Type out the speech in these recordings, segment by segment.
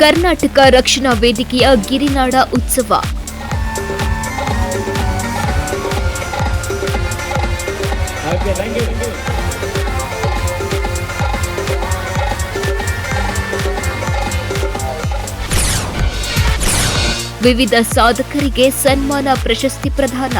ಕರ್ನಾಟಕ ರಕ್ಷಣಾ ವೇದಿಕೆಯ ಗಿರಿನಾಡ ಉತ್ಸವ. ವಿವಿಧ ಸಾಧಕರಿಗೆ ಸನ್ಮಾನ ಪ್ರಶಸ್ತಿ ಪ್ರದಾನ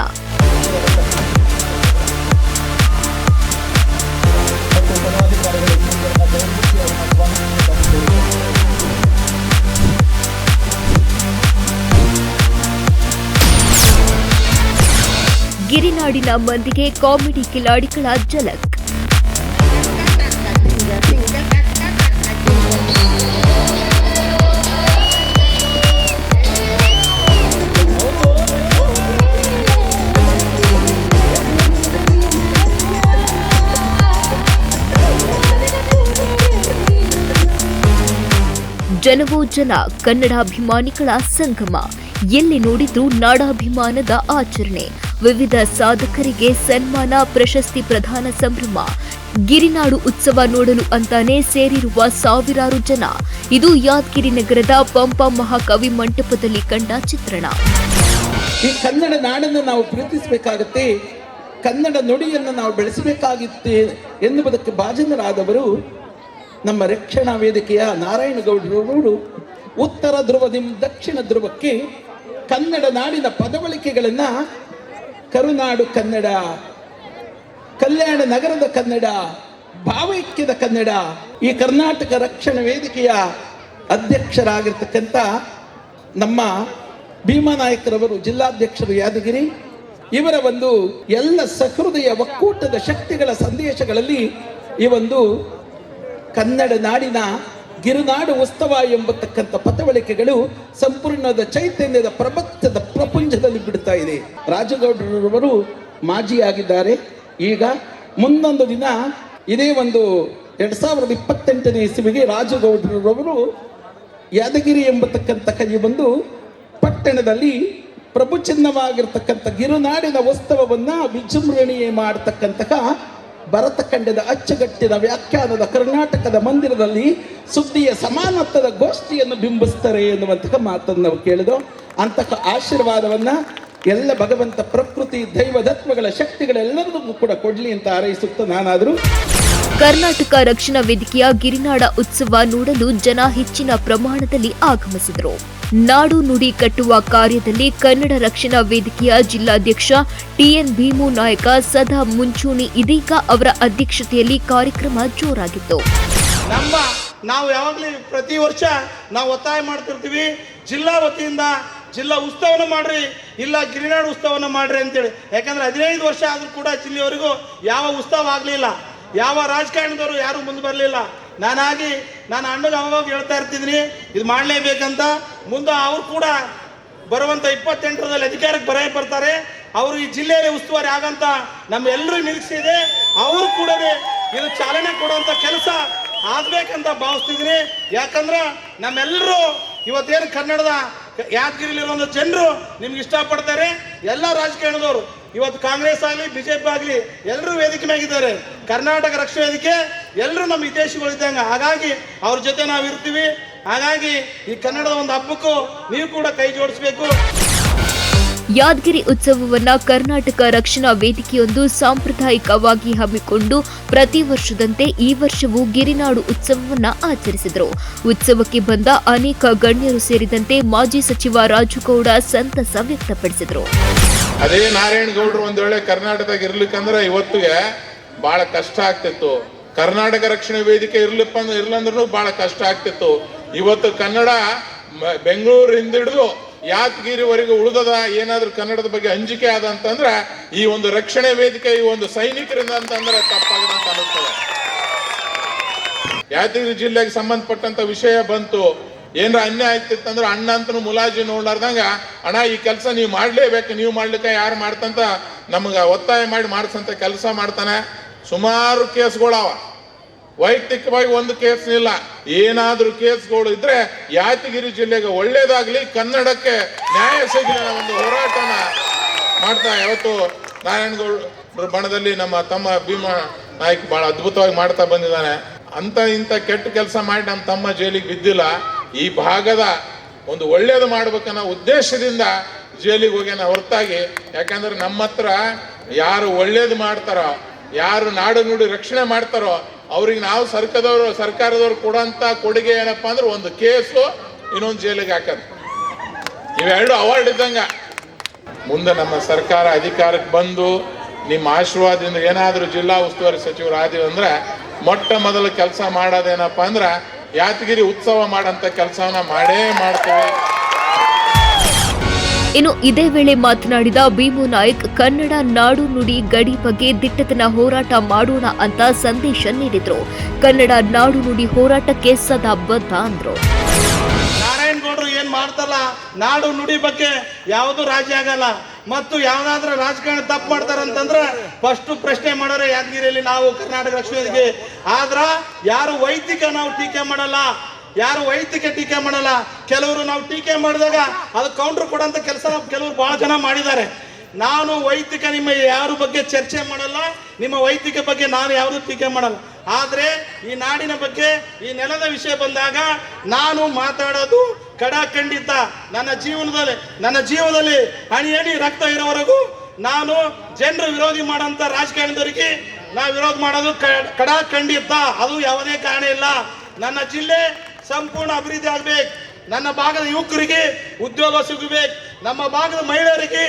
ಗಿರಿನಾಡಿನ ಮಂದಿಗೆ ಕಾಮಿಡಿ ಕಿಲಾಡಿಗಳ ಝಲಕ್. ಜನವೋ ಜನ ಕನ್ನಡಾಭಿಮಾನಿಗಳ ಸಂಗಮ. ಎಲ್ಲಿ ನೋಡಿದ್ರೂ ನಾಡಾಭಿಮಾನದ ಆಚರಣೆ. ವಿವಿಧ ಸಾಧಕರಿಗೆ ಸನ್ಮಾನ, ಪ್ರಶಸ್ತಿ ಪ್ರದಾನ ಸಂಭ್ರಮ. ಗಿರಿನಾಡು ಉತ್ಸವ ನೋಡಲು ಅಂತಾನೆ ಸೇರಿರುವ ಸಾವಿರಾರು ಜನ. ಇದು ಯಾದಗಿರಿ ನಗರದ ಪಂಪ ಮಹಾಕವಿ ಮಂಟಪದಲ್ಲಿ ಕಂಡ ಚಿತ್ರಣ. ಈ ಕನ್ನಡ ನಾಡನ್ನು ನಾವು ಪ್ರೀತಿಸಬೇಕಾಗುತ್ತೆ. ಕನ್ನಡ ನುಡಿಯನ್ನು ನಾವು ಬೆಳೆಸಬೇಕಾಗುತ್ತೆ ಎನ್ನುವುದಕ್ಕೆ ಭಾಜನರಾದವರು ನಮ್ಮ ರಕ್ಷಣಾ ವೇದಿಕೆಯ ನಾರಾಯಣಗೌಡರವರು ಉತ್ತರ ಧ್ರುವದಿಂದ ದಕ್ಷಿಣ ಧ್ರುವಕ್ಕೆ ಕನ್ನಡ ನಾಡಿನ ಪದಬಳಿಕೆಗಳನ್ನು ಕರುನಾಡು ಕನ್ನಡ, ಕಲ್ಯಾಣ ನಗರದ ಕನ್ನಡ, ಭಾವೈಕ್ಯದ ಕನ್ನಡ, ಈ ಕರ್ನಾಟಕ ರಕ್ಷಣಾ ವೇದಿಕೆಯ ಅಧ್ಯಕ್ಷರಾಗಿರ್ತಕ್ಕಂಥ ನಮ್ಮ ಭೀಮಾನಾಯಕರವರು ಜಿಲ್ಲಾಧ್ಯಕ್ಷರು ಯಾದಗಿರಿ, ಇವರ ಒಂದು ಎಲ್ಲ ಸಹೃದಯ ಒಕ್ಕೂಟದ ಶಕ್ತಿಗಳ ಸಂದೇಶಗಳಲ್ಲಿ ಈ ಒಂದು ಕನ್ನಡ ನಾಡಿನ ಗಿರುನಾಡು ಉತ್ಸವ ಎಂಬತಕ್ಕಂಥ ಪತವಳಿಕೆಗಳು ಸಂಪೂರ್ಣದ ಚೈತನ್ಯದ ಪ್ರಪಂಚದ ಪ್ರಪಂಚದಲ್ಲಿ ಬಿಡ್ತಾ ಇದೆ. ರಾಜಗೌಡರವರು ಮಾಜಿಯಾಗಿದ್ದಾರೆ. ಈಗ ಮುಂದೊಂದು ದಿನ ಇದೇ ಒಂದು ಎರಡ್ ಸಾವಿರದ ಇಪ್ಪತ್ತೆಂಟನೇ ಇಸುವಿಗೆ ರಾಜಗೌಡರವರು ಯಾದಗಿರಿ ಎಂಬತಕ್ಕಂಥ ಕೈ ಬಂದು ಪಟ್ಟಣದಲ್ಲಿ ಪ್ರಭು ಚಿಹ್ನವಾಗಿರ್ತಕ್ಕಂಥ ಗಿರುನಾಡಿನ ಉತ್ಸವವನ್ನು ವಿಜೃಂಭಣೆಯೇ ಮಾಡತಕ್ಕಂತಹ ಭರತಖಂಡದ ಅಚ್ಚುಗಟ್ಟಿನ ವ್ಯಾಖ್ಯಾನದ ಕರ್ನಾಟಕದ ಮಂದಿರದಲ್ಲಿ ಸುದ್ದಿಯ ಸಮಾನತ್ವದ ಗೋಷ್ಠಿಯನ್ನು ಬಿಂಬಿಸ್ತಾರೆ ಎನ್ನುವಂತಹ ಮಾತನ್ನು ನಾವು ಕೇಳಿದೋ, ಅಂತಹ ಆಶೀರ್ವಾದವನ್ನ ಎಲ್ಲ ಭಗವಂತ ಪ್ರಕೃತಿ ದೈವದತ್ವಗಳ ಶಕ್ತಿಗಳೆಲ್ಲರಿಗೂ ಕೂಡ ಕೊಡ್ಲಿ ಅಂತ ಹಾರೈಸುತ್ತಾ ನಾನಾದರೂ. ಕರ್ನಾಟಕ ರಕ್ಷಣಾ ವೇದಿಕೆಯ ಗಿರಿನಾಡ ಉತ್ಸವ ನೋಡಲು ಜನ ಹೆಚ್ಚಿನ ಪ್ರಮಾಣದಲ್ಲಿ ಆಗಮಿಸಿದರು. ನಾಡು ನುಡಿ ಕಟ್ಟುವ ಕಾರ್ಯದಲ್ಲಿ ಕನ್ನಡ ರಕ್ಷಣಾ ವೇದಿಕೆಯ ಜಿಲ್ಲಾಧ್ಯಕ್ಷ ಟಿಎನ್ ಭೀಮು ನಾಯಕ ಸದಾ ಮುಂಚೂಣಿ ಇದೀಗ ಅವರ ಅಧ್ಯಕ್ಷತೆಯಲ್ಲಿ ಕಾರ್ಯಕ್ರಮ ಜೋರಾಗಿತ್ತು. ನಮ್ಮ ನಾವು ಯಾವಾಗಲೂ ಪ್ರತಿ ವರ್ಷ ನಾವು ಒತ್ತಾಯ ಮಾಡ್ತಿರ್ತೀವಿ. ಜಿಲ್ಲಾ ವತಿಯಿಂದ ಜಿಲ್ಲಾ ಉತ್ಸವನ ಮಾಡ್ರಿ, ಇಲ್ಲ ಗಿರಿನಾಡು ಉತ್ಸವನ ಮಾಡ್ರಿ ಅಂತೇಳಿ. ಯಾಕಂದ್ರೆ ಹದಿನೈದು ವರ್ಷ ಆದ್ರೂ ಕೂಡ ಜಿಲ್ಲೆಯವರೆಗೂ ಯಾವ ಉತ್ಸವ ಆಗಲಿಲ್ಲ, ಯಾವ ರಾಜಕಾರಣದವರು ಯಾರು ಮುಂದೆ ಬರಲಿಲ್ಲ. ನಾನಾಗಿ ನಾನು ಅಣ್ಣಗೆ ಅವಾಗ ಹೇಳ್ತಾ ಇರ್ತಿದ್ದೀನಿ, ಇದು ಮಾಡಲೇಬೇಕಂತ. ಮುಂದೆ ಅವ್ರು ಕೂಡ ಬರುವಂತ ಇಪ್ಪತ್ತೆಂಟರಲ್ಲಿ ಅಧಿಕಾರಕ್ಕೆ ಬರೇ ಬರ್ತಾರೆ. ಅವರು ಈ ಜಿಲ್ಲೆಯಲ್ಲಿ ಉಸ್ತುವಾರಿ ಆಗಂತ ನಮ್ಮೆಲ್ಲರೂ ಇದೆ. ಅವರು ಕೂಡ ಇದು ಚಾಲನೆ ಕೊಡುವಂತ ಕೆಲಸ ಆಗ್ಬೇಕಂತ ಭಾವಿಸ್ತಿದ್ದೀನಿ. ಯಾಕಂದ್ರೆ ನಮ್ಮೆಲ್ಲರೂ ಇವತ್ತೇನು ಕನ್ನಡದ ಯಾದಗಿರಿಲಿರುವಂಥ ಜನರು ನಿಮ್ಗೆ ಇಷ್ಟಪಡ್ತಾರೆ. ಎಲ್ಲ ರಾಜಕಾರಣದವರು, ಇವತ್ತು ಕಾಂಗ್ರೆಸ್ ಆಗಲಿ, ಬಿಜೆಪಿ ಆಗಲಿ ಎಲ್ಲರೂ ವೇದಿಕೆ ಮ್ಯಾಗಿದ್ದಾರೆ. ಕರ್ನಾಟಕ ರಕ್ಷಣೆ ವೇದಿಕೆ ಎಲ್ಲರೂ ನಮ್ಮ ಹಿತೇಶಿಗಳು ಇದ್ದಂಗೆ ಹಾಗಾಗಿ ಅವ್ರ ಜೊತೆ ನಾವು ಇರ್ತೀವಿ. ಹಾಗಾಗಿ ಈ ಕನ್ನಡದ ಒಂದು ಹಬ್ಬಕ್ಕೂ ನೀವು ಕೂಡ ಕೈ ಜೋಡಿಸ್ಬೇಕು. ಯಾದಗಿರಿ ಉತ್ಸವವನ್ನ ಕರ್ನಾಟಕ ರಕ್ಷಣಾ ವೇದಿಕೆಯೊಂದು ಸಾಂಪ್ರದಾಯಿಕವಾಗಿ ಹಮ್ಮಿಕೊಂಡು ಪ್ರತಿ ವರ್ಷದಂತೆ ಈ ವರ್ಷವೂ ಗಿರಿನಾಡು ಉತ್ಸವವನ್ನ ಆಚರಿಸಿದರು. ಉತ್ಸವಕ್ಕೆ ಬಂದ ಅನೇಕ ಗಣ್ಯರು ಸೇರಿದಂತೆ ಮಾಜಿ ಸಚಿವ ರಾಜುಗೌಡ ಸಂತಸ ವ್ಯಕ್ತಪಡಿಸಿದರು. ಅದೇ ನಾರಾಯಣಗೌಡರು ಒಂದ್ ವೇಳೆ ಕರ್ನಾಟಕದಾಗ ಇರ್ಲಿಕ್ಕಂದ್ರೆ ಇವತ್ತಿಗೆ ಬಹಳ ಕಷ್ಟ ಆಗ್ತಿತ್ತು. ಕರ್ನಾಟಕ ರಕ್ಷಣೆ ವೇದಿಕೆ ಇರ್ಲಿಪ್ಪ ಅಂದ್ರೆ ಇರ್ಲಂದ್ರೂ ಬಹಳ ಕಷ್ಟ ಆಗ್ತಿತ್ತು. ಇವತ್ತು ಕನ್ನಡ ಬೆಂಗಳೂರು ಹಿಡಿದು ಯಾದಗಿರಿವರೆಗೂ ಉಳಿದದ ಏನಾದ್ರೂ ಕನ್ನಡದ ಬಗ್ಗೆ ಅಂಜಿಕೆ ಆದ ಅಂತಂದ್ರೆ ಈ ಒಂದು ರಕ್ಷಣೆ ವೇದಿಕೆ, ಈ ಒಂದು ಸೈನಿಕರಿಂದ ಅಂತಂದ್ರೆ ತಪ್ಪಾಗದ ಅಂತ ಅನ್ನಿಸ್ತದೆ. ಯಾದಗಿರಿ ಜಿಲ್ಲೆಗೆ ಸಂಬಂಧಪಟ್ಟಂತ ವಿಷಯ ಬಂತು. ಏನ್ರ ಅನ್ಯಾಯ ಆಗ್ತಿತ್ತಂದ್ರೆ ಅಣ್ಣ ಅಂತನು ಮುಲಾಜಿ ನೋಡ್ಲಾರ್ದಂಗ, ಅಣ್ಣ, ಈ ಕೆಲಸ ನೀವು ಮಾಡ್ಲೇಬೇಕು, ನೀವು ಮಾಡ್ಲಿಕ್ಕೆ ಯಾರು ಮಾಡ್ತಂತ? ನಮ್ಗ ಒತ್ತಾಯ ಮಾಡಿ ಮಾಡಿಸಂತ ಕೆಲಸ ಮಾಡ್ತಾನೆ. ಸುಮಾರು ಕೇಸ್ಗಳವ. ವೈಯಕ್ತಿಕವಾಗಿ ಒಂದು ಕೇಸ್ ಇಲ್ಲ. ಏನಾದರೂ ಕೇಸ್ಗಳು ಇದ್ರೆ ಯಾತಗಿರಿ ಜಿಲ್ಲೆಗೆ ಒಳ್ಳೇದಾಗ್ಲಿ ಕನ್ನಡಕ್ಕೆ ನ್ಯಾಯ ಸಿಗಲಿ ಒಂದು ಹೋರಾಟನ ಮಾಡ್ತಾ ಯಾವತ್ತು ನಾರಾಯಣಗೌಡ ಬಣದಲ್ಲಿ ನಮ್ಮ ತಮ್ಮ ಭೀಮಾ ನಾಯ್ಕ ಬಹಳ ಅದ್ಭುತವಾಗಿ ಮಾಡ್ತಾ ಬಂದಿದ್ದಾನೆ. ಅಂತ ಇಂಥ ಕೆಟ್ಟ ಕೆಲಸ ಮಾಡಿ ನಮ್ಮ ತಮ್ಮ ಜೈಲಿಗೆ ಬಿದ್ದಿಲ್ಲ. ಈ ಭಾಗದ ಒಂದು ಒಳ್ಳೇದು ಮಾಡ್ಬೇಕನ್ನೋ ಉದ್ದೇಶದಿಂದ ಜೈಲಿಗೆ ಹೋಗ್ಯಾನ ಹೊರತಾಗಿ. ಯಾಕಂದ್ರೆ ನಮ್ಮ ಹತ್ರ ಯಾರು ಒಳ್ಳೇದು ಮಾಡ್ತಾರೋ, ಯಾರು ನಾಡು ನುಡಿ ರಕ್ಷಣೆ ಮಾಡ್ತಾರೋ ಅವ್ರಿಗೆ ನಾವು ಸರ್ಕಾರದವರು ಸರ್ಕಾರದವ್ರು ಕೊಡೋಂಥ ಕೊಡುಗೆ ಏನಪ್ಪ ಅಂದ್ರೆ ಒಂದು ಕೇಸು ಇನ್ನೊಂದು ಜೈಲಿಗೆ ಹಾಕೋದು. ಇವೆರಡು ಅವಾರ್ಡ್ ಇದ್ದಂಗ. ಮುಂದೆ ನಮ್ಮ ಸರ್ಕಾರ ಅಧಿಕಾರಕ್ಕೆ ಬಂದು ನಿಮ್ಮ ಆಶೀರ್ವಾದದಿಂದ ಏನಾದರೂ ಜಿಲ್ಲಾ ಉಸ್ತುವಾರಿ ಸಚಿವರು ಆದಿವಿ ಅಂದ್ರೆ ಮೊಟ್ಟ ಮೊದಲು ಕೆಲಸ ಮಾಡೋದೇನಪ್ಪ ಅಂದ್ರೆ ಯಾದಗಿರಿ ಉತ್ಸವ ಮಾಡಂತ ಕೆಲಸವನ್ನ ಮಾಡೇ ಮಾಡ್ತೇವೆ. ಇನ್ನು ಇದೇ ವೇಳೆ ಮಾತನಾಡಿದ ಭೀಮು ನಾಯ್ಕ್, ಕನ್ನಡ ನಾಡು ನುಡಿ ಗಡಿ ಬಗ್ಗೆ ದಿಟ್ಟತನ ಹೋರಾಟ ಮಾಡೋಣ ಅಂತ ಸಂದೇಶ ನೀಡಿದ್ರು. ಕನ್ನಡ ನಾಡು ನುಡಿ ಹೋರಾಟಕ್ಕೆ ಸದಾ ಬದ್ಧ ಅಂದ್ರು ನಾರಾಯಣಗೌಡರು ಏನ್ ಮಾಡ್ತಲ್ಲ? ನಾಡು ನುಡಿ ಬಗ್ಗೆ ಯಾವುದು ರಾಜಿ ಆಗಲ್ಲ. ಮತ್ತು ಯಾವ್ದಾದ್ರೂ ರಾಜಕಾರಣ ತಪ್ಪು ಮಾಡ್ತಾರಂತಂದ್ರೆ ಫಸ್ಟ್ ಪ್ರಶ್ನೆ ಮಾಡೋರೆ ಯಾದಗಿರಿಯಲ್ಲಿ ನಾವು, ಕರ್ನಾಟಕ ರಕ್ಷಣೆಗೆ ಆದ್ರ ಯಾರು ವೈದಿಕ ನಾವು ಟೀಕೆ ಮಾಡಲ್ಲ? ಯಾರು ವೈಯಕ್ತಿಕ ಟೀಕೆ ಮಾಡಲ್ಲ? ಕೆಲವರು ನಾವು ಟೀಕೆ ಮಾಡಿದಾಗ ಅದು ಕೌಂಟರ್ ಕೊಡೋಂಥ ಕೆಲಸ ಕೆಲವರು ಬಹಳ ಜನ ಮಾಡಿದ್ದಾರೆ. ನಾನು ವೈಯಕ್ತಿಕ ನಿಮ್ಮ ಯಾರ ಬಗ್ಗೆ ಚರ್ಚೆ ಮಾಡಲ್ಲ, ನಿಮ್ಮ ವೈಯಕ್ತಿಕ ಬಗ್ಗೆ ನಾನು ಯಾವುದು ಟೀಕೆ ಮಾಡಲ್ಲ. ಆದ್ರೆ ಈ ನಾಡಿನ ಬಗ್ಗೆ, ಈ ನೆಲದ ವಿಷಯ ಬಂದಾಗ ನಾನು ಮಾತಾಡೋದು ಕಡ ಖಂಡಿತ ನನ್ನ ಜೀವನದಲ್ಲಿ ನನ್ನ ಜೀವನದಲ್ಲಿ ಹಣಿ ಹಣಿ ರಕ್ತ ಇರೋವರೆಗೂ ನಾನು ಜನರು ವಿರೋಧಿ ಮಾಡೋಂಥ ರಾಜಕಾರಣದವರಿಗೆ ನಾ ವಿರೋಧ ಮಾಡೋದು ಕಡ ಖಂಡಿತ ಅದು ಯಾವುದೇ ಕಾರಣ ಇಲ್ಲ. ನನ್ನ ಜಿಲ್ಲೆ ಸಂಪೂರ್ಣ ಅಭಿವೃದ್ಧಿ ಆಗ್ಬೇಕು. ನನ್ನ ಭಾಗದ ಯುವಕರಿಗೆ ಉದ್ಯೋಗ ಸಿಗಬೇಕು. ನಮ್ಮ ಭಾಗದ ಮಹಿಳೆಯರಿಗೆ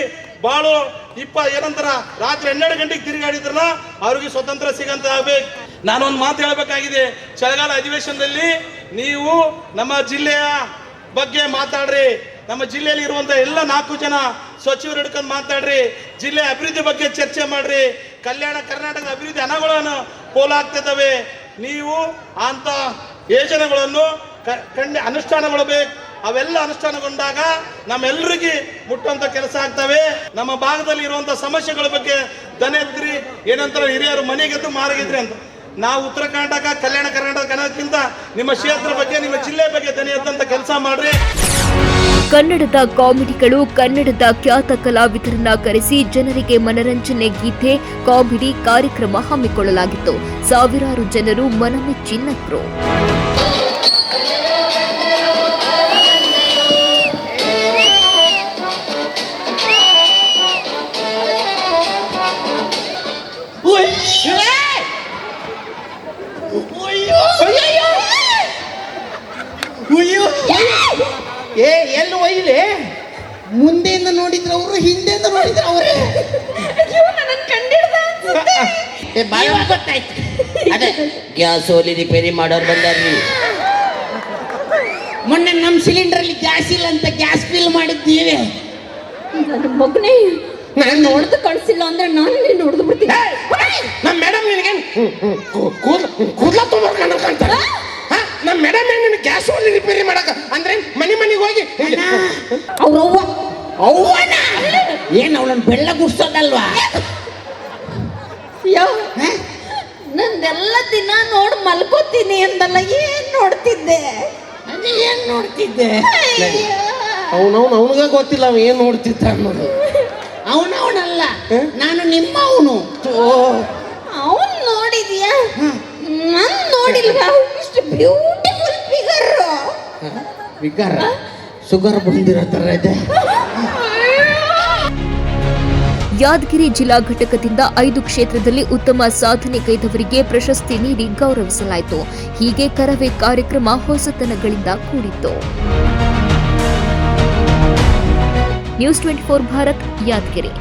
ಬಾಳು ಇಪ್ಪ ಏನಂತಾರ, ರಾತ್ರಿ ಹನ್ನೆರಡು ಗಂಟೆಗೆ ತಿರುಗಾಡಿದ್ರಲ್ಲ ಅವ್ರಿಗೆ ಸ್ವತಂತ್ರ ಸಿಗಂತ ಆಗ್ಬೇಕು. ನಾನೊಂದು ಮಾತು ಹೇಳಬೇಕಾಗಿದೆ. ಚಳಿಗಾಲ ಅಧಿವೇಶನದಲ್ಲಿ ನೀವು ನಮ್ಮ ಜಿಲ್ಲೆಯ ಬಗ್ಗೆ ಮಾತಾಡ್ರಿ. ನಮ್ಮ ಜಿಲ್ಲೆಯಲ್ಲಿ ಇರುವಂತ ಎಲ್ಲ ನಾಲ್ಕು ಜನ ಸಚಿವರು ಹಿಡ್ಕೊಂಡು ಮಾತಾಡ್ರಿ. ಜಿಲ್ಲೆ ಅಭಿವೃದ್ಧಿ ಬಗ್ಗೆ ಚರ್ಚೆ ಮಾಡ್ರಿ. ಕಲ್ಯಾಣ, ಕರ್ನಾಟಕದ ಅಭಿವೃದ್ಧಿ ಹಣಗಳನ್ನು ಪೋಲಾಗ್ತಿದ್ದಾವೆ ನೀವು ಅಂತ ಯೋಜನೆಗಳನ್ನು ಕ- ಕಂಡು ಅನುಷ್ಠಾನಗೊಳ್ಳಬೇಕು ಅವೆಲ್ಲ ಅನುಷ್ಠಾನಗೊಂಡಾಗ ನಮ್ಮೆಲ್ಲರಿಗೆ ಮುಟ್ಟುವಂಥ ಕೆಲಸ ಆಗ್ತವೆ. ನಮ್ಮ ಭಾಗದಲ್ಲಿ ಇರುವಂತ ಸಮಸ್ಯೆಗಳ ಬಗ್ಗೆ ದನ ಎದ್ರಿ ಏನಂತಾರೆ ಹಿರಿಯರು ಮನೆಗೆದ್ದು ಮಾರಗಿದ್ರಿ ಅಂತ. ನಾವು ಉತ್ತರ ಕರ್ನಾಟಕ, ಕಲ್ಯಾಣ ಕರ್ನಾಟಕ ಕನ್ನಡಕ್ಕಿಂತ ನಿಮ್ಮ ಕ್ಷೇತ್ರ ಬಗ್ಗೆ, ನಿಮ್ಮ ಜಿಲ್ಲೆ ಬಗ್ಗೆ ದನಿ ಎದ್ದಂತ ಕೆಲಸ ಮಾಡ್ರಿ. ಕನ್ನಡದ ಕಾಮಿಡಿಗಳು, ಕನ್ನಡದ ಖ್ಯಾತ ಕಲಾವಿದರನ್ನ ಕರೆಸಿ ಜನರಿಗೆ ಮನರಂಜನೆ ಗೀತೆ, ಕಾಮಿಡಿ ಕಾರ್ಯಕ್ರಮ ಹಮ್ಮಿಕೊಳ್ಳಲಾಗಿತ್ತು. ಸಾವಿರಾರು ಜನರು ಮನಮೆಚ್ಚಿ ಏ ಎಲ್ಲಿ ಒಯ್ಲಿ? ಮುಂದೆಯಿಂದ ನೋಡಿದ್ರು ಅವರು ಹಿಂದೆಯಿಂದ ನೋಡಿದ್ರ ಅವರೇ. ಏ ಬಾಯ್ ಗೊತ್ತಾಯ್ತು. ಅದೇ ಗ್ಯಾಸ್ ಓಲಿ ರಿಪೇರಿ ಮಾಡೋರು ಬಂದಾರ್ರಿ. ಮೊನ್ನೆ ನಮ್ಮ ಸಿಲಿಂಡರ್ ಅಲ್ಲಿ ಗ್ಯಾಸ್ ಇಲ್ಲ ಅಂತ ಗ್ಯಾಸ್ ಫಿಲ್ ಮಾಡಿದ್ದೀವಿ. ನನ್ನ ಮಗನೇ ನಾನು ನೋಡ್ದು ಕಳ್ಸಿಲ್ಲ ಅಂದ್ರೆ ನಾನು ನೀನು ನೋಡ್ದು ಬಿಡ್ತೀನಿ. ನಮ್ಮ ಮೇಡಮ್ ನಿನಗೆ ಕೂದ್ಲ ಕೂದ್ಲ ಕಾಣ್ತಾರೆ ನಮ್ಮ ಮೇಡಮ್ ನಿನಗೆ ಗ್ಯಾಸ್ ಓಲಿ ರಿಪೇರಿ ಮಾಡಕ? ಅಂದ್ರೆ ಮನೆ ಮನೆಗೆ ಹೋಗಿ ಅವ್ರವ್ವ ಅವ್ವನ? ಏನು ಅವಳನ್ನು ಬೆಳ್ಳ ಗುಡ್ಸೋದಲ್ವಾ? ಯಾವ ನಂದೆಲ್ಲ ದಿನ ನೋಡ್ ಮಲ್ಕೋತೀನಿ ಅಂದಲ್ಲ ಏನು ನೋಡ್ತಿದ್ದೆ? ಏನ್ ನೋಡ್ತಿದ್ದೆ. ಅವನವನು ಅವನಿಗೆ ಗೊತ್ತಿಲ್ಲ ಅವ ಏನ್ ನೋಡ್ತಿದ್ದ ಅನ್ನೋದು. ಅವನವನಲ್ಲ. ನಾನು ನಿಮ್ಮ ಅವನು ಅವನ್ ನೋಡಿದ್ಯಾ? ನನ್ ನೋಡಿಲ್ವಾ? ಇಷ್ಟು ಬ್ಯೂಟಿಫುಲ್ ಫಿಗರ್ ವಿಕಾರ ಶುಗರ್ ಬಂದಿರೋ ತರ ಇದೆ. ಯಾದಗಿರಿ ಜಿಲ್ಲಾ ಘಟಕದಿಂದ ಐದು ಕ್ಷೇತ್ರದಲ್ಲಿ ಉತ್ತಮ ಸಾಧನೆ ಕೈದವರಿಗೆ ಪ್ರಶಸ್ತಿ ನೀಡಿ ಗೌರವಿಸಲಾಯಿತು. ಹೀಗೆ ಕರವೇ ಕಾರ್ಯಕ್ರಮ ಹೊಸತನಗಳಿಂದ ಕೂಡಿತ್ತು. News twenty four Bharat, Yadgiri.